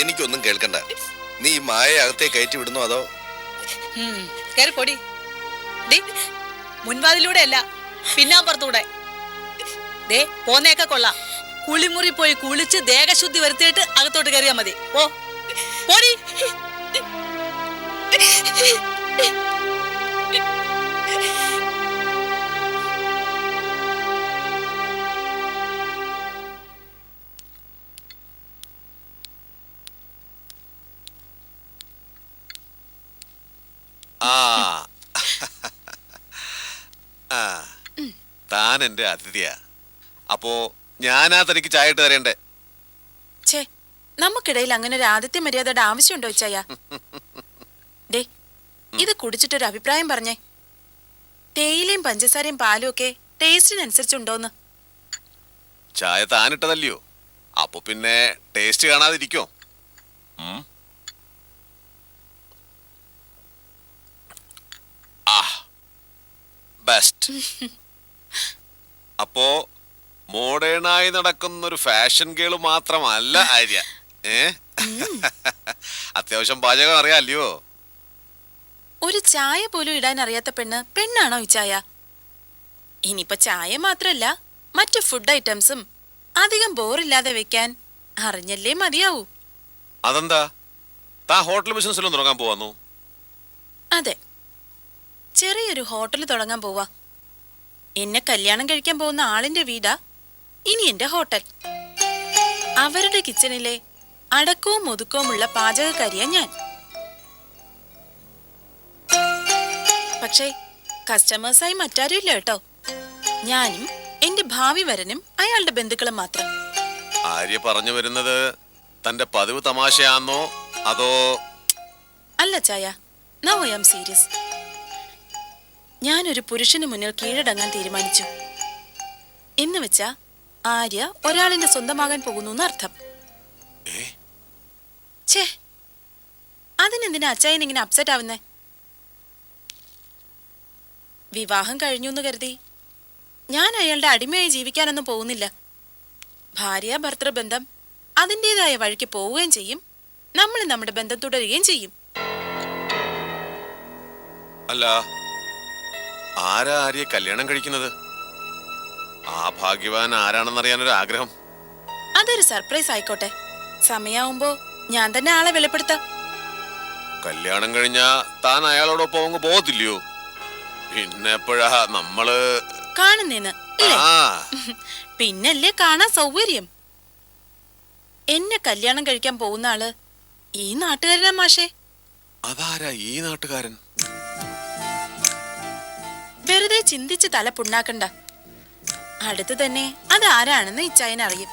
എനിക്കൊന്നും കേൾക്കണ്ട. നീ ഈ മായ അകത്തെ കയറ്റി വിടുന്നു അതോ? കേറി പൊടി. മുൻവാതിലൂടെ അല്ല പിന്നാമ്പുറത്തൂടെ. ദേ പോന്നേക്ക കൊള്ളാം. കുളിമുറി പോയി കുളിച്ച് ദേഹശുദ്ധി വരുത്തിയിട്ട് അകത്തോട്ട് കയറിയാ മതി. ഓ പോടി. താൻ എന്റെ അതിഥിയാ. അപ്പോ ഞാനാ തനിക്ക് ചായ ഇട്ട് തരേണ്ടേ? ഛേ നമുക്കിടയിൽ അങ്ങനെ ഒരു ആദിത്യ മര്യാദയുടെ ആവശ്യമുണ്ടോ ഇച്ചായ ഡേ ഇത് കുടിച്ചിട്ടൊരു അഭിപ്രായം പറഞ്ഞേ. തേയിലയും പഞ്ചസാരയും പാലും ഒക്കെ ടേസ്റ്റിനനുസരിച്ചുണ്ടോന്ന്? ചായ താനിട്ടതല്ലയോ? അപ്പൊ പിന്നെ ടേസ്റ്റ് കാണാതിരിക്കോ? ബെസ്റ്റ്. അപ്പോ മോഡേണായി നടക്കുന്ന ഒരു ഫാഷൻ ഗേൾ മാത്രമല്ല ആര്യ. ഏ? അത്യാവശ്യം പാചകം അറിയാല്ലയോ? ഒരു ചായ പോലും ഇടാൻ അറിയാത്ത പെണ്ണ് പെണ്ണാണോ ചായ? ഇനിയിപ്പൊ ചായ മാത്രല്ല മറ്റു ഫുഡ് ഐറ്റംസും അധികം ബോറില്ലാതെ വെക്കാൻ അറിഞ്ഞല്ലേ മതിയാവൂ. അതെന്താ? താ ഹോട്ടൽ ബിസിനസ്സിലും തുടങ്ങാൻ പോവാന്നു? അതെ. ചെറിയൊരു ഹോട്ടൽ തുടങ്ങാൻ പോവാ. എന്നെ കല്യാണം കഴിക്കാൻ പോകുന്ന ആളിന്റെ വീടാ. ഇനി എന്റെ ഹോട്ടൽ. അവരുടെ കിച്ചണിലെ അടക്കവും ഒതുക്കവുമുള്ള പാചകക്കാരിയാ ഞാൻ. പക്ഷേ കസ്റ്റമേഴ്സായി മറ്റാരും ഇല്ല കേട്ടോ. ഞാനും എന്റെ ഭാവി വരനും അയാളുടെ ബന്ധുക്കളും മാത്രം. ആര്യ പറഞ്ഞു വരുന്നത് തന്റെ പതിവ് തമാശയാന്നോ അതോ അല്ല ചായ. നോ ഐ ആം സീരിയസ് ഞാനൊരു പുരുഷന് മുന്നിൽ കീഴടങ്ങാൻ തീരുമാനിച്ചു. എന്ന് വെച്ചാ ആര്യ ഒരാളിന്റെ സ്വന്തമാകാൻ പോകുന്നു അർത്ഥം ചേ ഛേ അതിനെന്തിനാ അച്ചായൻ ഇങ്ങനെ അപ്സെറ്റ് ആവുന്നേ? വിവാഹം കഴിഞ്ഞു എന്ന് കരുതി. ഞാൻ അയാളുടെ അടിമയായി ജീവിക്കാനൊന്നും പോകുന്നില്ല. ഭാര്യ ഭർത്തൃബന്ധം അതിന്റെതായ വഴിക്ക് പോവുകയും ചെയ്യും. നമ്മൾ നമ്മുടെ ബന്ധം തുടരുകയും ചെയ്യും. അല്ല ആരാ ആര്യെ കല്യാണം കഴിക്കുന്നത്? ആ ഭാഗ്യവാൻ ആരാണെന്നറിയാനൊരു ആഗ്രഹം അതൊരു സർപ്രൈസ് ആയിക്കോട്ടെ. സമയാവുമ്പോ ഞാൻ തന്നെ ആളെ വെളിപ്പെടുത്താം. കല്യാണം കഴിഞ്ഞാ താൻ അയാളോടൊപ്പം അങ്ങ് പോകത്തില്ലയോ? പിന്നെ എപ്പോഴാ നമ്മൾ കാണുന്നേന്ന് ഇല്ലേ? ആ പിന്നല്ലേ കാണാൻ സൗകര്യം. എന്നെ കല്യാണം കഴിക്കാൻ പോകുന്ന ആൾ ഈ നാട്ടുകാരനാ മാഷേ. അതാരാ ഈ നാട്ടുകാരൻ? ചിന്തിച്ച് തല പുണ്ണാക്കണ്ട. അടുത്ത് തന്നെ അത് അതാരാണെന്ന് ഇച്ചായനറിയും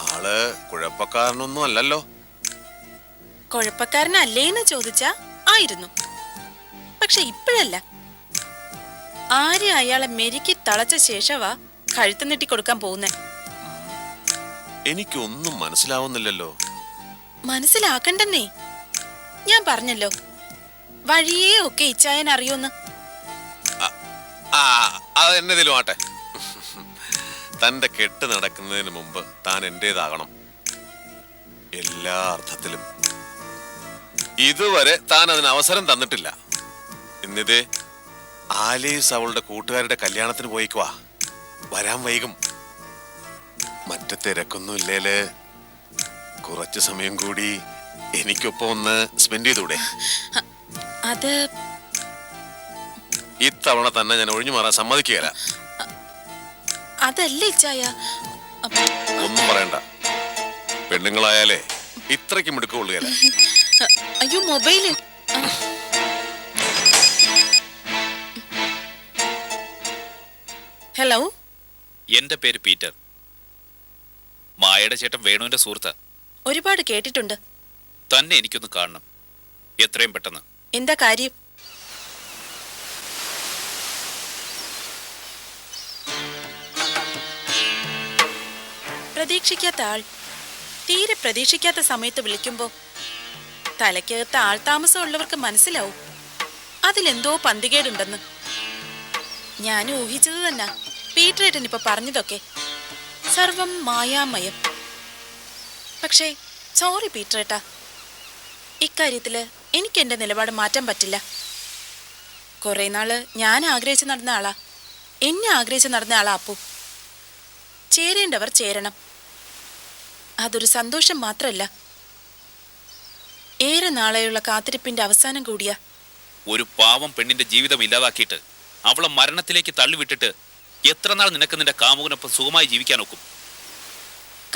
ആൾ കുഴപ്പക്കാരനൊന്നും അല്ലല്ലോ. കുഴപ്പക്കാരനല്ലേന്ന് ചോദിച്ചാ ആയിരുന്നു. പക്ഷെ ഇപ്പോഴല്ല. ആര്യ അയാളെ മെരുക്കി തളച്ച ശേഷവാ കഴുത്ത് നീട്ടി കൊടുക്കാൻ പോകുന്നേ. എനിക്കൊന്നും മനസ്സിലാവുന്നില്ലല്ലോ. മനസ്സിലാക്കണ്ടെന്നേ. ഞാൻ പറഞ്ഞല്ലോ. വഴിയേ ഒക്കെ ഇച്ചായൻ അറിയൂന്ന്. അതെന്നതിലും ആട്ടെ. തന്റെ കെട്ട് നടക്കുന്നതിന് മുമ്പ് താൻ എന്റേതാകണം എല്ലാ അർത്ഥത്തിലും. ഇതുവരെ താൻ അതിന് അവസരം തന്നിട്ടില്ല. ഇന്നിതേ ആലീസ് അവളുടെ കൂട്ടുകാരുടെ കല്യാണത്തിന് പോയിക്കുവാ വരാൻ വൈകും. മറ്റു തിരക്കൊന്നും ഇല്ലേൽ കുറച്ചു സമയം കൂടി എനിക്കൊപ്പം ഒന്ന് സ്പെൻഡ് ചെയ്തൂടെ? അത് ഇത്തവണ തന്നെ ഞാൻ ഒഴിഞ്ഞു മാറാൻ സമ്മതിക്കുകയില്ല. അതല്ല ഇച്ചായ. ഒന്നും പറയണ്ട. പെണ്ണുങ്ങളായാലേ ഇത്രയ്ക്ക് എടുക്കുകയല്ല അയ്യോ മൊബൈൽ. ഹലോ? എന്റെ പേര് പീറ്റർ. മായയുടെ ചേട്ടൻ വേണുവിന്റെ സുഹൃത്ത്. ഒരുപാട് കേട്ടിട്ടുണ്ട്. തന്നെ എനിക്കൊന്ന് കാണണം. എത്രയും പെട്ടെന്ന്. എന്താ കാര്യം? പ്രതീക്ഷിക്കാത്ത ആൾ. തീരെ പ്രതീക്ഷിക്കാത്ത സമയത്ത് വിളിക്കുമ്പോ തലയ്ക്കകത്ത് ആൾതാമസം ഉള്ളവർക്ക് മനസ്സിലാവും. അതിലെന്തോ പന്തികേടുണ്ടെന്ന്. ഞാൻ ഊഹിച്ചത് തന്നെ. പീറ്ററേറ്റൻ ഇപ്പൊ പറഞ്ഞതൊക്കെ. സർവം മായാമയം. പക്ഷേ സോറി പീറ്ററേട്ടാ. ഇക്കാര്യത്തിൽ എനിക്ക് എന്റെ നിലപാട് മാറ്റാൻ പറ്റില്ല. കുറേ നാൾ ഞാൻ ആഗ്രഹിച്ച് നടന്ന ആളാ. എന്നെ ആഗ്രഹിച്ച് നടന്ന ആളാ അപ്പു. ചേരേണ്ടവർ ചേരണം. അതൊരു സന്തോഷം മാത്രമല്ല ഏറെ നാളെയുള്ള കാത്തിരിപ്പിന്റെ അവസാനം കൂടിയാ. ഒരു പാവം പെണ്ണിന്റെ ജീവിതം ഇല്ലാതാക്കിയിട്ട് അവളെ മരണത്തിലേക്ക് തള്ളിവിട്ടിട്ട് എത്ര നാൾ നിനക്ക് നിന്റെ കാമുകനൊപ്പം സുഖമായി ജീവിക്കാൻ ഒക്കും?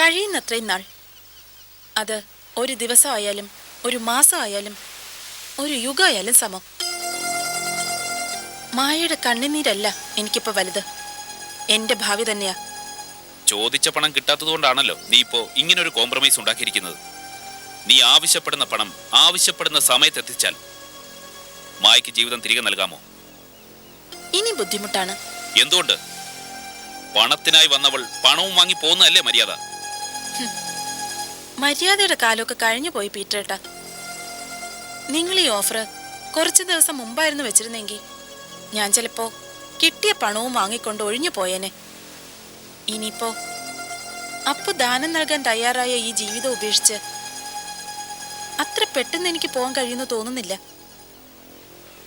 കഴിയുന്നത്രയും നാൾ. അത് ഒരു ദിവസമായാലും ഒരു മാസമായാലും ഒരു യുഗമായാലും സമം. മായയുടെ കണ്ണുനീരല്ല എനിക്കിപ്പോ വലുത്. എന്റെ ഭാവി തന്നെയാ. ചോദിച്ച പണം കിട്ടാത്തതുകൊണ്ടാണല്ലോ നീ ഇപ്പോ ഇങ്ങനെ ഒരു കോംപ്രമൈസ് ഉണ്ടാക്കിയിരിക്കുന്നത്. നീ ആവശ്യപ്പെടുന്ന പണം ആവശ്യപ്പെടുന്ന സമയത്ത് എത്തിച്ചാൽ മായയ്ക്ക് ജീവിതം തിരികെ നൽകാമോ? ഇനി ബുദ്ധിമുട്ടാണ്. എന്തുകൊണ്ട്? പണത്തിനായി വന്നവൾ പണവും വാങ്ങി പോകുന്നതല്ലേ മര്യാദ? മര്യാദയുടെ കാലമൊക്കെ കഴിഞ്ഞു പോയി പീറ്ററേട്ട. നിങ്ങൾ ഈ ഓഫർ കുറച്ച് ദിവസം മുമ്പായിരുന്നു വെച്ചിരുന്നെങ്കിൽ ഞാൻ ചിലപ്പോ കിട്ടിയ പണവും വാങ്ങിക്കൊണ്ട് ഒഴിഞ്ഞു പോയേനെ. ഇനിയിപ്പോ അപ്പു ദാനം നൽകാൻ തയ്യാറായ ഈ ജീവിതം ഉപേക്ഷിച്ച് അത്ര പെട്ടെന്ന് എനിക്ക് പോകാൻ കഴിയുമെന്ന് തോന്നുന്നില്ല.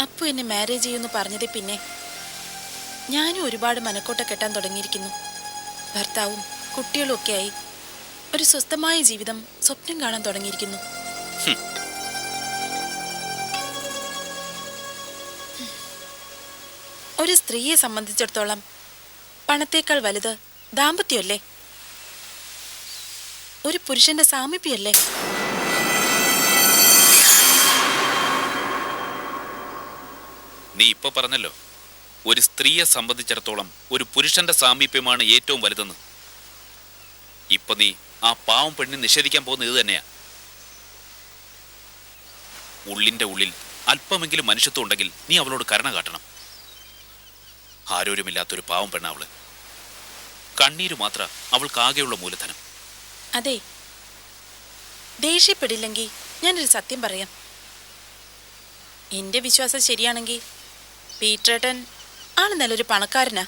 അപ്പു എന്നെ മാരേജ് ചെയ്യുമെന്ന് പറഞ്ഞതിൽ പിന്നെ ഞാനും ഒരുപാട് മനക്കോട്ട കെട്ടാൻ തുടങ്ങിയിരിക്കുന്നു. ഭർത്താവും കുട്ടികളും ഒക്കെയായി ഒരു സ്വസ്ഥമായ ജീവിതം സ്വപ്നം കാണാൻ തുടങ്ങിയിരിക്കുന്നു. ഒരു സ്ത്രീയെ സംബന്ധിച്ചിടത്തോളം പണത്തേക്കാൾ വലുത് ദാമ്പത്യമല്ലേ? ഒരു പുരുഷന്റെ സാമീപ്യമല്ലേ? നീ ഇപ്പൊ പറഞ്ഞല്ലോ ഒരു സ്ത്രീയെ സംബന്ധിച്ചിടത്തോളം ഒരു പുരുഷന്റെ സാമീപ്യമാണ് ഏറ്റവും വലുതെന്ന്. ഇപ്പൊ നീ ആ പാവം പെണ്ണിനെ നിഷേധിക്കാൻ പോകുന്ന ഇത് തന്നെയാ. ഉള്ളിന്റെ ഉള്ളിൽ അല്പമെങ്കിലും മനുഷ്യത്വം ഉണ്ടെങ്കിൽ നീ അവളോട് കരുണ കാട്ടണം. ആരോരുമില്ലാത്തൊരു പാവം പെണ്ണാവൾ. കണ്ണീര് മാത്ര അവൾക്കാകെയുള്ള മൂലധനം. അതെ. ദേഷ്യപ്പെടില്ലെങ്കിൽ ഞാനൊരു സത്യം പറയാം. എന്റെ വിശ്വാസം ശരിയാണെങ്കിൽ പീറ്റേട്ടൻ ആണ് നല്ലൊരു പണക്കാരനാ.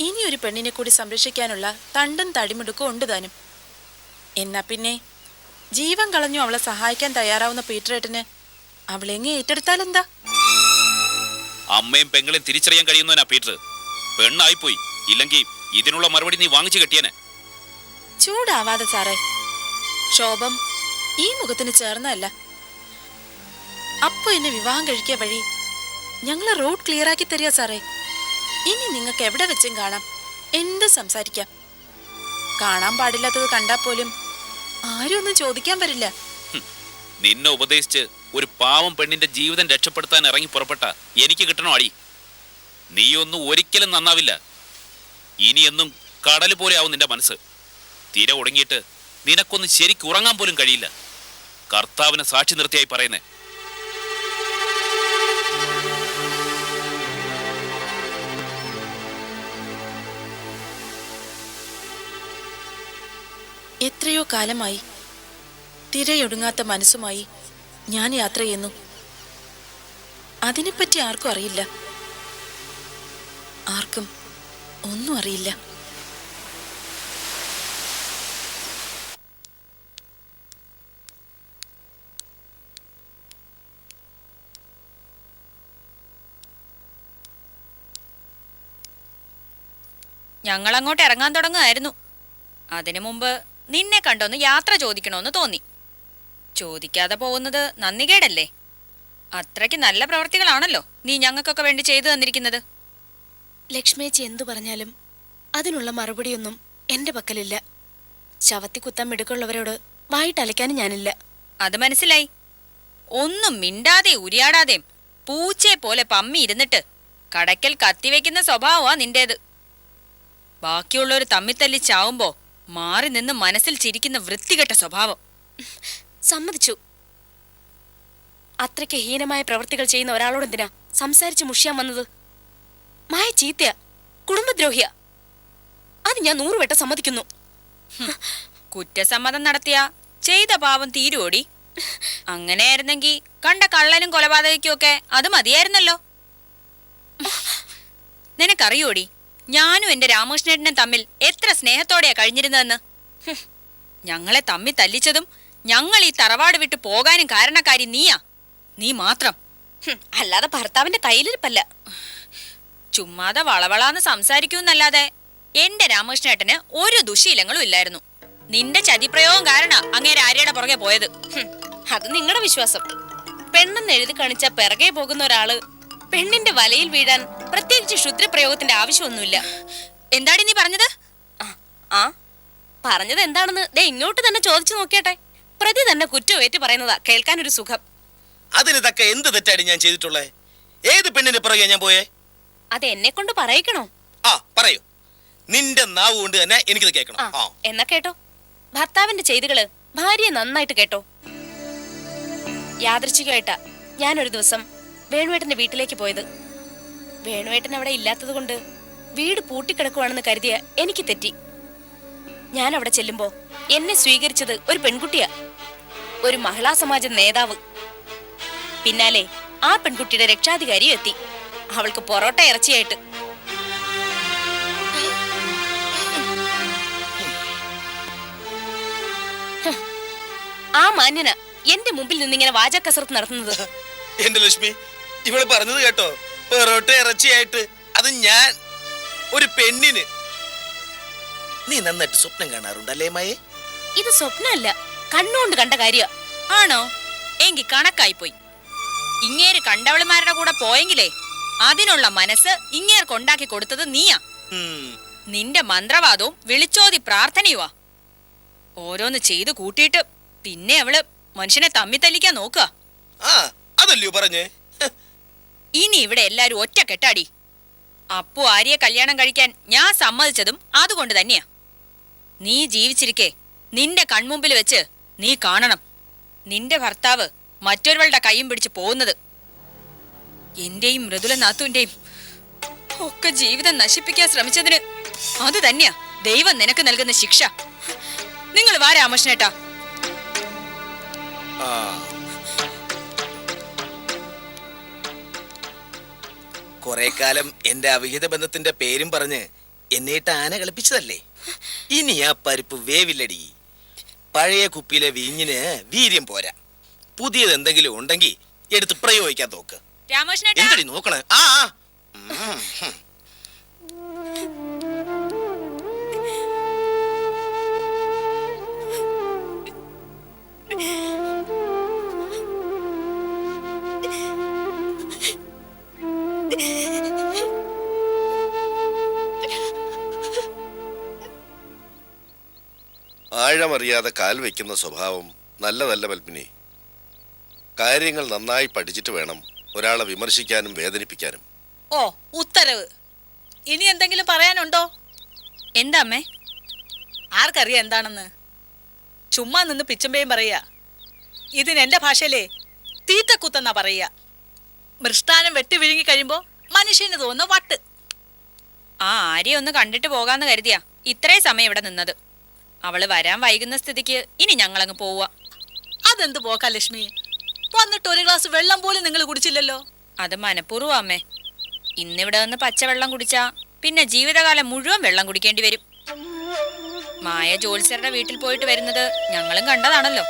ഇനി ഒരു പെണ്ണിനെ കൂടി സംരക്ഷിക്കാനുള്ള തണ്ടും തടിമിടുക്കും ഉണ്ട് താനും. എന്നാ പിന്നെ ജീവൻ കളഞ്ഞു അവളെ സഹായിക്കാൻ തയ്യാറാവുന്ന പീറ്ററേട്ടന് അവളെങ്ങെ ഏറ്റെടുത്താലെന്താ? അമ്മയും പെങ്ങളെയും തിരിച്ചറിയാൻ കഴിയുന്നവനാ പീറ്റർ. പെണ്ണായിപ്പോയി. ഇല്ലെങ്കിൽ ഇതിനുള്ള മറുപടി നീ വാങ്ങിച്ചു കെട്ടിയനെ. ചൂടാവാതെ സാറേ. ക്ഷോഭം ഈ മുഖത്തിന് ചേർന്നതല്ല. അപ്പൊ എന്നെ വിവാഹം കഴിക്കിയ വഴി ഞങ്ങളെ റോഡ് ക്ലിയർ ആക്കി തരിക സാറേ. ഇനി നിങ്ങൾക്ക് എവിടെ വെച്ചും കാണാം. എന്ത് സംസാരിക്കാം? കാണാൻ പാടില്ലാത്തത് കണ്ടാൽ പോലും ആരും ഒന്നും ചോദിക്കാൻ വരില്ല. നിന്നെ ഉപദേശിച്ച് ഒരു പാവം പെണ്ണിന്റെ ജീവിതം രക്ഷപ്പെടുത്താൻ ഇറങ്ങി പുറപ്പെട്ട എനിക്ക് കിട്ടണോ അടി? നീയൊന്നും ഒരിക്കലും നന്നാവില്ല. ഇനിയെന്നും കടൽ പോലെ ആവും നിന്റെ മനസ്സ്. തീരെ ഒടുങ്ങിയിട്ട് നിനക്കൊന്ന് ശരിക്ക് ഉറങ്ങാൻ പോലും കഴിയില്ല. കർത്താവിനെ സാക്ഷി നിർത്തിയായി പറയുന്നേ. എത്രയോ കാലമായി തിരയൊടുങ്ങാത്ത മനസ്സുമായി ഞാൻ യാത്ര ചെയ്യുന്നു. അതിനെപ്പറ്റി ആർക്കും അറിയില്ല. ആർക്കും ഒന്നും അറിയില്ല. ഞങ്ങൾ അങ്ങോട്ട് ഇറങ്ങാൻ തുടങ്ങുമായിരുന്നു അതിനു മുമ്പ് നിന്നെ കണ്ടൊന്ന് യാത്ര ചോദിക്കണമെന്ന് തോന്നി. ചോദിക്കാതെ പോകുന്നത് നന്ദികേടല്ലേ? അത്രയ്ക്ക് നല്ല പ്രവർത്തികളാണല്ലോ നീ ഞങ്ങൾക്കൊക്കെ വേണ്ടി ചെയ്തു തന്നിരിക്കുന്നത്. ലക്ഷ്മിയച്ചി എന്തു പറഞ്ഞാലും അതിനുള്ള മറുപടിയൊന്നും എന്റെ പക്കലില്ല. ശവത്തി കുത്താൻ മിടുക്കുള്ളവരോട് വായിട്ടലയ്ക്കാനും ഞാനില്ല. അത് മനസ്സിലായി. ഒന്നും മിണ്ടാതെ ഉരിയാടാതെയും പൂച്ചയെ പോലെ പമ്മി ഇരുന്നിട്ട് കടയ്ക്കൽ കത്തിവെക്കുന്ന സ്വഭാവമാ നിന്റേത്. ബാക്കിയുള്ളവർ തമ്മിത്തല്ലി ചാവുമ്പോ മാറി നിന്ന് മനസ്സിൽ ചിരിക്കുന്ന വൃത്തികെട്ട സ്വഭാവം. സമ്മതിച്ചു. അത്രയ്ക്ക് ഹീനമായ പ്രവൃത്തികൾ ചെയ്യുന്ന ഒരാളോടെന്തിനാ സംസാരിച്ച് മുഷിയാൻ വന്നത്? മായ ചീത്തയാ കുടുംബദ്രോഹിയ. അത് ഞാൻ നൂറുവട്ടം സമ്മതിക്കുന്നു. കുറ്റസമ്മതം നടത്തിയ ചെയ്ത പാവം തീരുവോടി? അങ്ങനെയായിരുന്നെങ്കി കണ്ട കള്ളനും കൊലപാതകയ്ക്കും ഒക്കെ അത് മതിയായിരുന്നല്ലോ. നിനക്കറിയോടി ഞാനും എന്റെ രാമകൃഷ്ണേട്ടനും തമ്മിൽ എത്ര സ്നേഹത്തോടെയാ കഴിഞ്ഞിരുന്നതെന്ന്? ഞങ്ങളെ തമ്മി തല്ലിച്ചതും ഞങ്ങൾ ഈ തറവാട് വിട്ട് പോകാനും കാരണക്കാരി നീയാ. നീ മാത്രം. അല്ലാതെ ഭർത്താവിന്റെ കയ്യിലിരിപ്പല്ല. ചുമ്മാതെ വളവളാന്ന് സംസാരിക്കൂന്നല്ലാതെ എന്റെ രാമകൃഷ്ണേട്ടന് ഒരു ദുശീലങ്ങളും ഇല്ലായിരുന്നു. നിന്റെ ചതിപ്രയോഗം കാരണ അങ്ങേരെ ആര്യയുടെ പുറകെ പോയത്. അത് നിങ്ങളുടെ വിശ്വാസം. പെണ്ണെന്ന് എഴുതി കാണിച്ച പിറകെ പോകുന്ന ഒരാൾ പെണ്ണിന്റെ വലയിൽ വീഴാൻ പ്രത്യേകിച്ച് ക്ഷുദ്രപ്രയോഗത്തിന്റെ ആവശ്യമൊന്നുമില്ല. എന്താടി നീ പറഞ്ഞത്? ആ, പറഞ്ഞത് എന്താണെന്ന് ദേ ഇങ്ങോട്ട് തന്നെ ചോദിച്ചു നോക്കിയട്ടെ. പ്രതി തന്നെ കുറ്റമേറ്റു പറയുന്നതാ. കേൾക്കാനൊരു സുഖം. അതിന് തക്ക എന്ത് തെറ്റാടി ഞാൻ ചെയ്തിട്ടുള്ളേ? ഏത് പെണ്ണിന് പുറകെ ഞാൻ പോയേ? അത് എന്നെ കൊണ്ട് പറയിക്കണോ? ആ പറയൂ. നിന്റെ നാവ് കൊണ്ട് തന്നെ എനിക്കിത് കേൾക്കണം. ആ ആ. എന്നാ കേട്ടോ. ഭർത്താവിന്റെ ചെയ്തികൾ ഭാര്യയെ നന്നായിട്ട് കേട്ടോ. യാദൃച്ഛികമായിട്ടാ ഞാനൊരു ദിവസം വേണുവേട്ടന്റെ വീട്ടിലേക്ക് പോയത്. വേണുവേട്ടൻ അവിടെ ഇല്ലാത്തത് കൊണ്ട് വീട് പൂട്ടിക്കിടക്കുവാണെന്ന് കരുതിയ എനിക്ക് തെറ്റി. ഞാൻ അവിടെ ചെല്ലുമ്പോ എന്നെ സ്വീകരിച്ചത് ഒരു പെൺകുട്ടിയാ. ഒരു മഹിളാ സമാജ നേതാവ്. പിന്നാലെ ആ പെൺകുട്ടിയുടെ രക്ഷാധികാരിയും എത്തി. അവൾക്ക് പൊറോട്ട ഇറച്ചിയായിട്ട്. ആ മാന്യന എന്റെ മുമ്പിൽ നിന്നിങ്ങനെ വാചകസരത്ത് നടത്തുന്നത്. എന്റെ ലക്ഷ്മി ഇവൾ പറഞ്ഞത് കേട്ടോ. പൊറോട്ട ഇറച്ചിയായിട്ട്. അത് ഞാൻ ഒരു പെണ്ണിന്. നീ നന്നായിട്ട് സ്വപ്നം കാണാറുണ്ടല്ലേ മയെ ഇത് സ്വപ്നമല്ല കണ്ണുകൊണ്ട് കണ്ട കാര്യ. ആണോ? എങ്കി കണക്കായിപ്പോയി ഇങ്ങേര് കണ്ടവളുമാരുടെ കൂടെ പോയെങ്കിലേ അതിനുള്ള മനസ്സ് ഇങ്ങേർക്ക് ഉണ്ടാക്കി കൊടുത്തത് നീയാ. നിന്റെ മന്ത്രവാദവും വിളിച്ചോതി പ്രാർത്ഥനയുവാ. ഓരോന്ന് ചെയ്തു കൂട്ടിയിട്ട് പിന്നെ അവൾ മനുഷ്യനെ തമ്മി തല്ലിക്കാൻ നോക്കുക. അതല്ലയോ പറഞ്ഞേ? ഇനി ഇവിടെ എല്ലാരും ഒറ്റ കെട്ടാടി. അപ്പു ആര്യെ കല്യാണം കഴിക്കാൻ ഞാൻ സമ്മതിച്ചതും അതുകൊണ്ട് തന്നെയാ. നീ ജീവിച്ചിരിക്കെ നിന്റെ കൺമുമ്പിൽ വെച്ച് നീ കാണണം. നിന്റെ ഭർത്താവ് മറ്റൊരുവളുടെ കൈയും പിടിച്ച് പോകുന്നത്. എന്റെയും മൃദുല നാത്തുവിന്റെയും ഒക്കെ ജീവിതം നശിപ്പിക്കാൻ ശ്രമിച്ചതിന് അത് തന്നെയാ ദൈവം നിനക്ക് നൽകുന്ന ശിക്ഷ. നിങ്ങൾ വാ രാമകൃഷ്ണേട്ടാ. ആ. കുറെ കാലം എന്റെ അവിഹിത ബന്ധത്തിന്റെ പേരും പറഞ്ഞ് എന്നിട്ട് ആന കളിപ്പിച്ചതല്ലേ? ഇനി ആ പരിപ്പ് വേവില്ലടി. പഴയ കുപ്പിയിലെ വീഞ്ഞിന് വീര്യം പോരാ. പുതിയത് എന്തെങ്കിലും ഉണ്ടെങ്കിൽ എടുത്ത് പ്രയോഗിക്കാൻ നോക്ക് രാമകൃഷ്ണ നോക്കണേ? ആ ആ. ഉം, ആഴമറിയാതെ കാൽ വെക്കുന്ന സ്വഭാവം നല്ലതല്ല പത്മിനി. കാര്യങ്ങൾ നന്നായി പഠിച്ചിട്ട് വേണം ഒരാളെ വിമർശിക്കാനും വേദനിപ്പിക്കാനും. ഓ ഉത്തരവ്. ഇനി എന്തെങ്കിലും പറയാനുണ്ടോ? എന്താ അമ്മേ? ആർക്കറിയാം എന്താണെന്ന്? ചുമ്മാ നിന്ന് പിച്ചമ്പയും പറയുക. ഇതിന് എന്റെ ഭാഷയിലേ തീറ്റക്കുത്തെന്നാ പറയുക. മൃഷ്ടാനം വെട്ടി വിഴുങ്ങി കഴിയുമ്പോ മനുഷ്യന് തോന്നുന്ന വട്ട്. ആ ആര്യ ഒന്ന് കണ്ടിട്ട് പോകാന്ന് കരുതിയാ. ഇത്രയും സമയം ഇവിടെ നിന്നത്. അവൾ വരാൻ വൈകുന്ന സ്ഥിതിക്ക് ഇനി ഞങ്ങളങ്ങ് പോവുക. അതെന്ത് പോക്കാ ലക്ഷ്മി? വന്നിട്ട് ഒരു ഗ്ലാസ് വെള്ളം പോലും നിങ്ങൾ കുടിച്ചില്ലല്ലോ. അത് മനഃപൂർവം അമ്മേ. ഇന്നിവിടെ നിന്ന് പച്ചവെള്ളം കുടിച്ചാ പിന്നെ ജീവിതകാലം മുഴുവൻ വെള്ളം കുടിക്കേണ്ടി വരും. മായ ജോത്സ്യരുടെ വീട്ടിൽ പോയിട്ട് വരുന്നത് ഞങ്ങളും കണ്ടതാണല്ലോ.